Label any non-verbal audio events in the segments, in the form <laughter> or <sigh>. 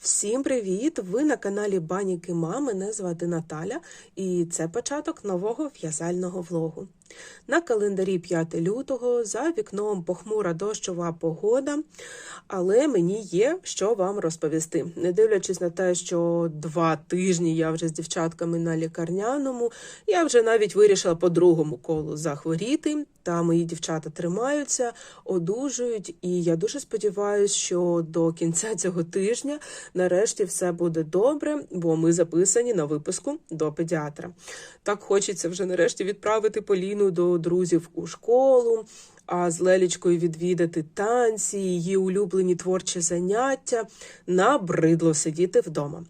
Всім привіт! Ви на каналі Баніки Ма. Мене звати Наталя, і це початок нового в'язального влогу. На календарі 5 лютого за вікном похмура дощова погода, але мені є що вам розповісти. Не дивлячись на те, що два тижні я вже з дівчатками на лікарняному, я вже навіть вирішила по другому колу захворіти. Та мої дівчата тримаються, одужують, і я дуже сподіваюся, що до кінця цього тижня нарешті все буде добре, бо ми записані на випуску до педіатра. Так хочеться вже нарешті відправити Поліну до друзів у школу, а з Лелічкою відвідати танці, її улюблені творчі заняття. Набридло сидіти вдома.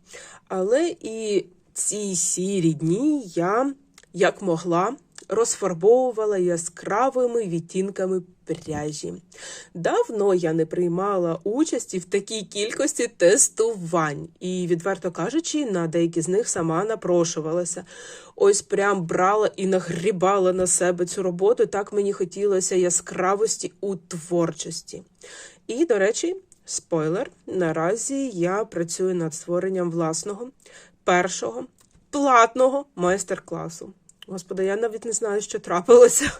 Але і ці сірі дні я як могла розфарбовувала яскравими відтінками пряжі. Давно я не приймала участі в такій кількості тестувань, і, відверто кажучи, на деякі з них сама напрошувалася. Ось прям брала і нагрібала на себе цю роботу. Так мені хотілося яскравості у творчості. І, до речі, спойлер: наразі я працюю над створенням власного першого платного майстер-класу. Господи, я навіть не знаю, що трапилося.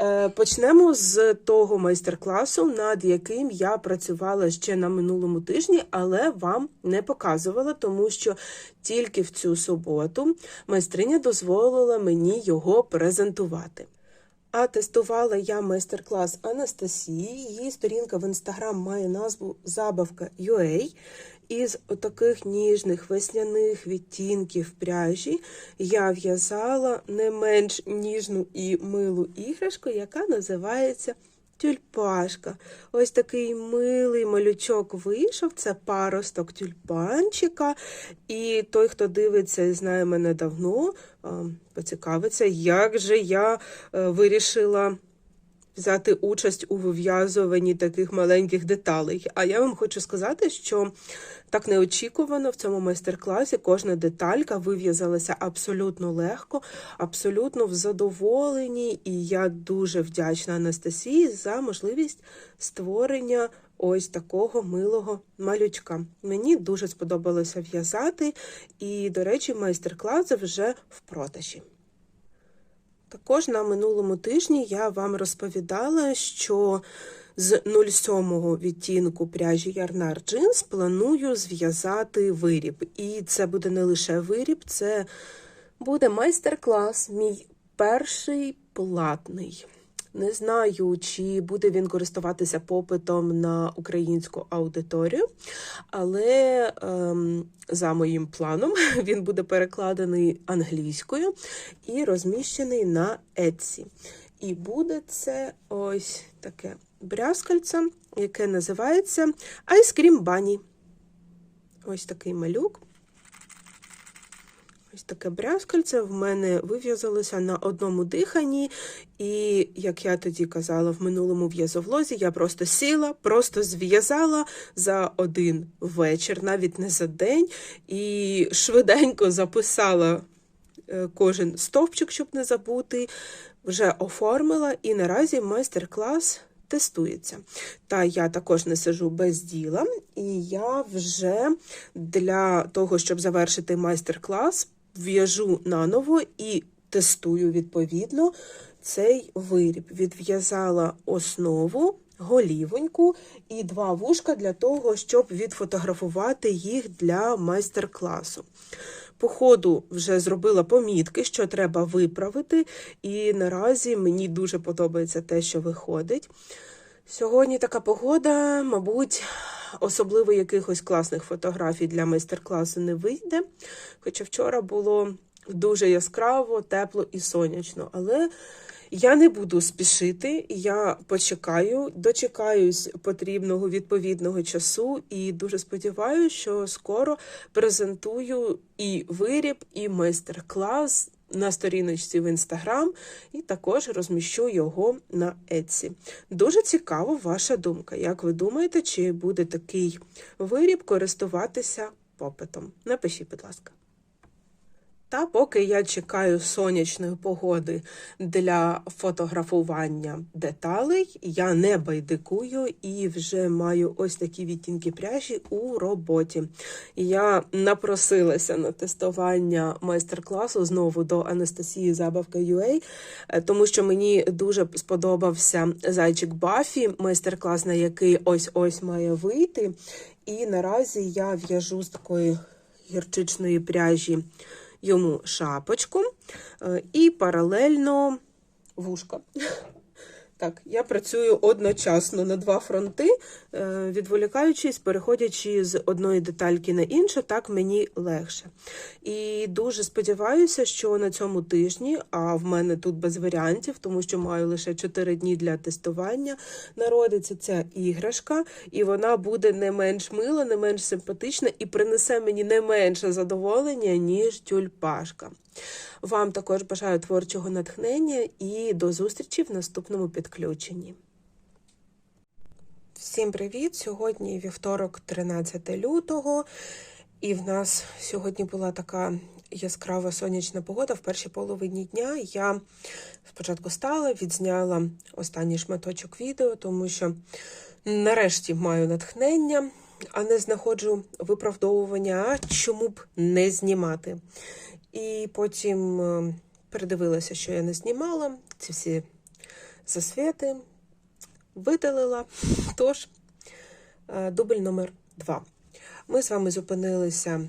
Е, Почнемо з того майстер-класу, над яким я працювала ще на минулому тижні, але вам не показувала, тому що тільки в цю суботу майстриня дозволила мені його презентувати. А тестувала я майстер-клас Анастасії. Її сторінка в інстаграм має назву Забавка.ua. Із отаких ніжних весняних відтінків пряжі я в'язала не менш ніжну і милу іграшку, яка називається тюльпашка. Ось такий милий малючок вийшов. Це паросток тюльпанчика. І той, хто дивиться і знає мене давно, поцікавиться, як же я е, вирішила взяти участь у вив'язуванні таких маленьких деталей. А я вам хочу сказати, що так неочікувано в цьому майстер-класі кожна деталька вив'язалася абсолютно легко, абсолютно в задоволенні, і я дуже вдячна Анастасії за можливість створення. Ось такого милого малючка. Мені дуже сподобалося в'язати, і, до речі, майстер-клас вже в продажі. Також на минулому тижні я вам розповідала, що з 07 відтінку пряжі Ярнар Джинс планую зв'язати виріб. І це буде не лише виріб, це буде майстер-клас, мій перший платний. Не знаю, чи буде він користуватися попитом на українську аудиторію, але ем, за моїм планом <laughs> він буде перекладений англійською і розміщений на Etsy. І буде це ось таке брязкальце, яке називається Ice Cream Bunny. Ось такий малюк. Ось таке брязкальце в мене вив'язалося на одному диханні, і, як я тоді казала в минулому в'язовлозі, я просто сіла, просто зв'язала за один вечір, навіть не за день, і швиденько записала е, кожен стовпчик, щоб не забути, вже оформила, і наразі майстер-клас. Тестується. Та я також не сижу без діла, і я вже для того, щоб завершити майстер-клас, в'яжу наново і тестую відповідно цей виріб. Відв'язала основу, голівоньку і два вушка для того, щоб відфотографувати їх для майстер-класу. По ходу вже зробила помітки, що треба виправити, і наразі мені дуже подобається те, що виходить. Сьогодні така погода, мабуть, особливо якихось класних фотографій для майстер-класу не вийде. Хоча вчора було дуже яскраво, тепло і сонячно. Але я не буду спішити, я почекаю, дочекаюсь потрібного відповідного часу і дуже сподіваюся, що скоро презентую і виріб, і майстер-клас на сторіночці в інстаграм, і також розміщу його на Etsy. Дуже цікава ваша думка. Як ви думаєте, чи буде такий виріб користуватися попитом? Напишіть, будь ласка. Та поки я чекаю сонячної погоди для фотографування деталей, я не байдикую і вже маю ось такі відтінки пряжі у роботі. Я напросилася на тестування майстер-класу знову до Анастасії Забавка UA, тому що мені дуже сподобався зайчик Бафі, майстер-клас, на який ось-ось має вийти. І наразі я в'яжу з такої гірчичної пряжі йому шапочку е, і паралельно вушка. Так, я працюю одночасно на два фронти, е, відволікаючись, переходячи з одної детальки на іншу, так мені легше. І дуже сподіваюся, що на цьому тижні, а в мене тут без варіантів, тому що маю лише 4 дні для тестування, народиться ця іграшка, і вона буде не менш мила, не менш симпатична і принесе мені не менше задоволення, ніж тюльпашка. Вам також бажаю творчого натхнення і до зустрічі в наступному підключенні. Всім привіт! Сьогодні вівторок, 13 лютого, і в нас сьогодні була така яскрава сонячна погода. В першій половині дня я спочатку стала, відзняла останній шматочок відео, тому що нарешті маю натхнення, а не знаходжу виправдовування, а чому б не знімати. І потім е, передивилася, що я не знімала ці всі засвіти, видалила. Тож, е, дубль номер два. Ми з вами зупинилися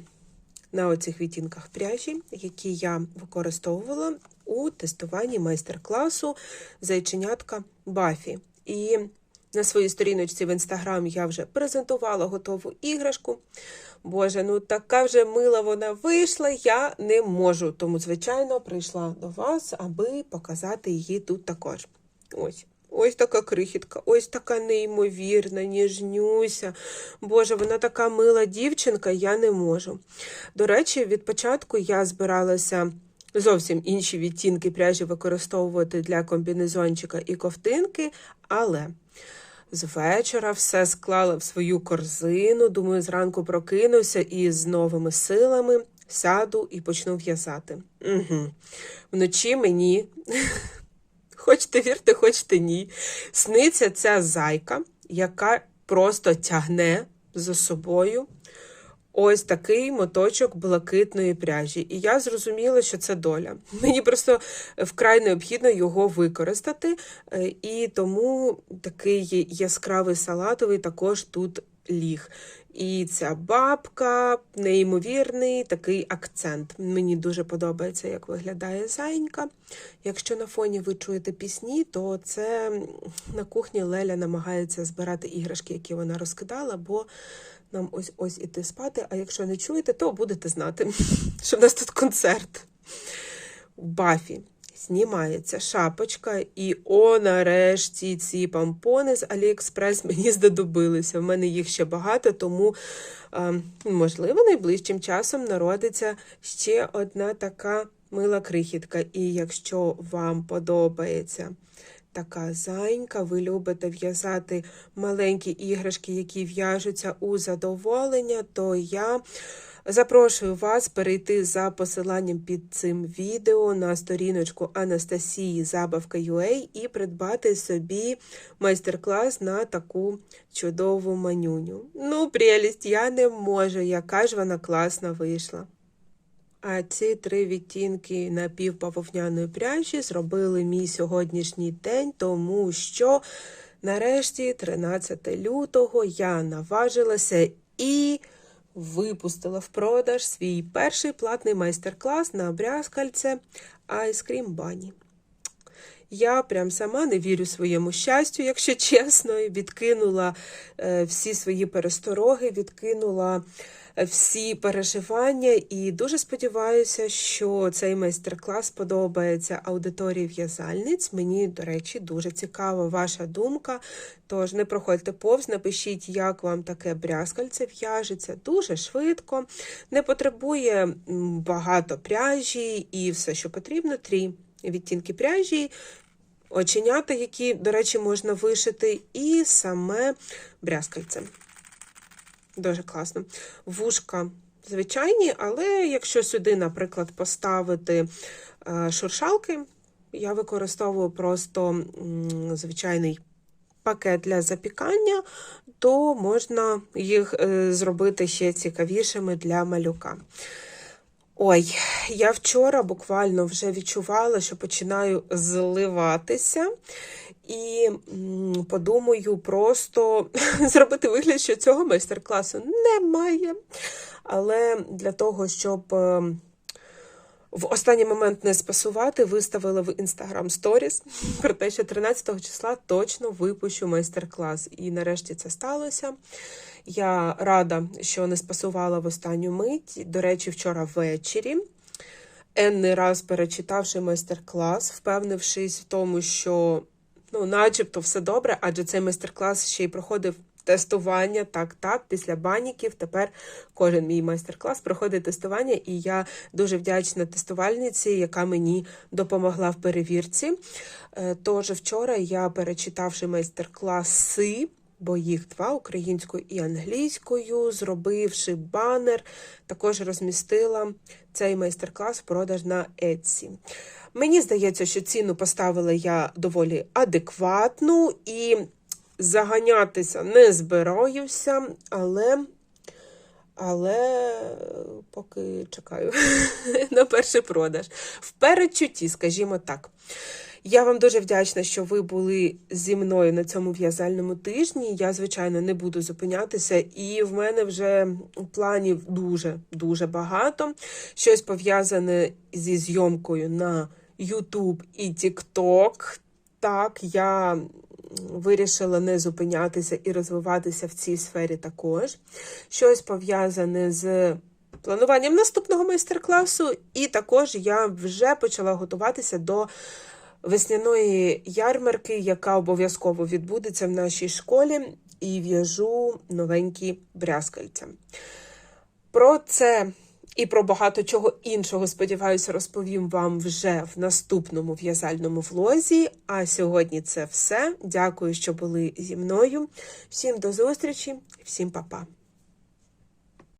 на оцих відтінках пряжі, які я використовувала у тестуванні майстер-класу зайченятка Бафі. І на своїй сторіночці в інстаграм я вже презентувала готову іграшку. Боже, ну така вже мила вона вийшла, я не можу. Тому, звичайно, прийшла до вас, аби показати її тут також. Ось. Ось така крихітка, ось така неймовірна, ніжнюся. Боже, вона така мила дівчинка, я не можу. До речі, від початку я збиралася зовсім інші відтінки пряжі використовувати для комбінезончика і ковтинки, але. З вечора все склала в свою корзину. Думаю, зранку прокинуся і з новими силами сяду і почну в'язати. Угу. Вночі мені, хочете вірте, хочете ні. Сниться ця зайка, яка просто тягне за собою ось такий моточок блакитної пряжі. І я зрозуміла, що це доля. Мені просто вкрай необхідно його використати, е, і тому такий яскравий салатовий також тут ліг. І ця бабка, неймовірний такий акцент. Мені дуже подобається, як виглядає зайнька. Якщо на фоні ви чуєте пісні, то це на кухні Леля намагається збирати іграшки, які вона розкидала, бо нам ось ось іти спати. А якщо не чуєте, то будете знати, <laughs> що в нас тут концерт. В Бафі знімається шапочка, і о, нарешті ці пампони з Аліекспрес мені <laughs> здодобилися. В мене їх ще багато, тому, можливо, найближчим часом народиться ще одна така мила крихітка. І якщо вам подобається така зайнька, ви любите в'язати маленькі іграшки, які в'яжуться у задоволення, то я запрошую вас перейти за посиланням під цим відео на сторіночку Анастасії Забавка.ua і придбати собі майстер-клас на таку чудову манюню. Ну, прелість, я не можу, яка ж вона класна вийшла. А ці три відтінки напівбавовняної пряжі зробили мій сьогоднішній день, тому що нарешті, 13 лютого, я наважилася і випустила в продаж свій перший платний майстер-клас на брязкальце Ice Cream Bunny. Я прям сама не вірю своєму щастю, якщо чесно, і відкинула е, всі свої перестороги, відкинула всі переживання, і дуже сподіваюся, що цей майстер-клас подобається аудиторії в'язальниць. Мені, до речі, дуже цікава ваша думка. Тож не проходьте повз, напишіть, як вам таке брязкальце в'яжеться дуже швидко, не потребує багато пряжі і все, що потрібно, трі відтінки пряжі. Оченята, які, до речі, можна вишити, і саме брязкальце. Дуже класно. Вушка звичайні, але якщо сюди, наприклад, поставити е, шуршалки, я використовую просто звичайний пакет для запікання, то можна їх е, зробити ще цікавішими для малюка. Ой, я вчора буквально вже відчувала, що починаю зливатися, і подумаю просто <laughs> зробити вигляд, що цього майстер-класу немає. Але для того, щоб е, в останній момент не спасувати, виставила в Instagram Stories про те, що 13 числа точно випущу майстер-клас. І нарешті це сталося. Я рада, що не спасувала в останню мить. До речі, вчора ввечері. Енний раз перечитавши майстер-клас, впевнившись в тому, що ну, начебто все добре, адже цей майстер-клас ще й проходив тестування. Так, так, після баніків. Тепер кожен мій майстер-клас проходить тестування, і я дуже вдячна тестувальниці, яка мені допомогла в перевірці. Е, Тож вчора я, перечитавши майстер-класи, бо їх два українською і англійською, зробивши банер, також розмістила цей майстер-клас в продаж на Etsy. Мені здається, що ціну поставила я доволі адекватну і заганятися не збираюся, але. Але поки чекаю <laughs> на перший продаж. В передчутті, скажімо так. Я вам дуже вдячна, що ви були зі мною на цьому в'язальному тижні. Я, звичайно, не буду зупинятися, і в мене вже планів дуже дуже багато. Щось пов'язане зі зйомкою на YouTube і TikTok. Так, я вирішила не зупинятися і розвиватися в цій сфері також. Щось пов'язане з плануванням наступного майстер-класу, і також я вже почала готуватися до весняної ярмарки, яка обов'язково відбудеться в нашій школі, і в'яжу новенькі брязкальця. Про це і про багато чого іншого, сподіваюся, розповім вам вже в наступному в'язальному влозі. А сьогодні це все. Дякую, що були зі мною. Всім до зустрічі, всім па-па.